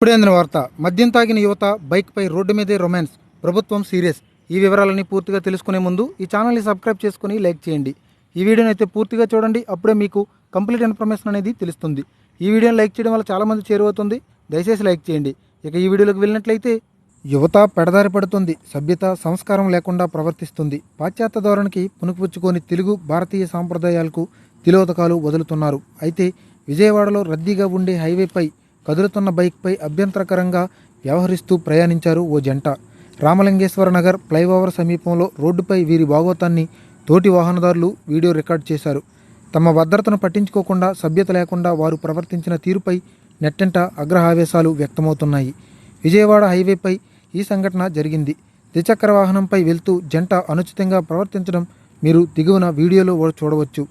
ఇప్పుడే వార్త. మద్యం తాగిన యువత బైక్పై రోడ్డు మీదే రొమాన్స్. ప్రభుత్వం సీరియస్. ఈ వివరాలని పూర్తిగా తెలుసుకునే ముందు ఈ ఛానల్ని సబ్స్క్రైబ్ చేసుకుని లైక్ చేయండి. ఈ వీడియోని అయితే పూర్తిగా చూడండి. అప్పుడే మీకు కంప్లీట్ ఇన్ఫర్మేషన్ అనేది తెలుస్తుంది. ఈ వీడియోని లైక్ చేయడం వల్ల చాలామంది చేరువవుతుంది. దయచేసి లైక్ చేయండి. ఇక ఈ వీడియోలోకి వెళ్ళినట్లయితే యువత పెడదారి పడుతుంది. సభ్యత సంస్కారం లేకుండా ప్రవర్తిస్తుంది. పాశ్చాత్య ధోరణికి పునుకుపుచ్చుకొని తెలుగు భారతీయ సాంప్రదాయాలకు తిలోదకాలు వదులుతున్నారు. అయితే విజయవాడలో రద్దీగా ఉండే హైవేపై కదులుతున్న బైక్పై అభ్యంతరకరంగా వ్యవహరిస్తూ ప్రయాణించారు ఓ జంట. రామలింగేశ్వర నగర్ ఫ్లైఓవర్ సమీపంలో రోడ్డుపై వీరి భాగోతాన్ని తోటి వాహనదారులు వీడియో రికార్డ్ చేశారు. తమ భద్రతను పట్టించుకోకుండా సభ్యత లేకుండా వారు ప్రవర్తించిన తీరుపై నెట్టంట అగ్రహావేశాలు వ్యక్తమవుతున్నాయి. విజయవాడ హైవేపై ఈ సంఘటన జరిగింది. ద్విచక్ర వాహనంపై వెళ్తూ జంట అనుచితంగా ప్రవర్తించడం మీరు దిగువన వీడియోలో చూడవచ్చు.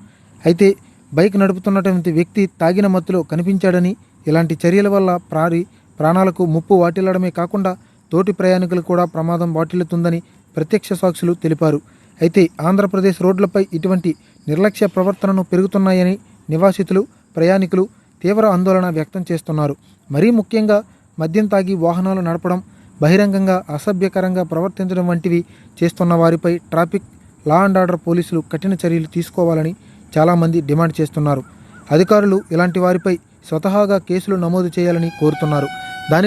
అయితే బైక్ నడుపుతున్నటువంటి వ్యక్తి తాగిన మత్తులో కనిపించాడని ఇలాంటి చర్యల వల్ల ప్రారి ప్రాణాలకు ముప్పు వాటిల్లడమే కాకుండా తోటి ప్రయాణికులు కూడా ప్రమాదం వాటిల్లుతుందని ప్రత్యక్ష సాక్షులు తెలిపారు. అయితే ఆంధ్రప్రదేశ్ రోడ్లపై ఇటువంటి నిర్లక్ష్య ప్రవర్తనను పెరుగుతున్నాయని నివాసితులు ప్రయాణికులు తీవ్ర ఆందోళన వ్యక్తం చేస్తున్నారు. మరీ ముఖ్యంగా మద్యం తాగి వాహనాలు నడపడం బహిరంగంగా అసభ్యకరంగా ప్రవర్తించడం వంటివి చేస్తున్న వారిపై ట్రాఫిక్ లా అండ్ ఆర్డర్ పోలీసులు కఠిన చర్యలు తీసుకోవాలని చాలామంది డిమాండ్ చేస్తున్నారు. అధికారులు ఇలాంటి వారిపై స్వతహాగా కేసులు నమోదు చేయాలని కోరుతున్నారు. దానికి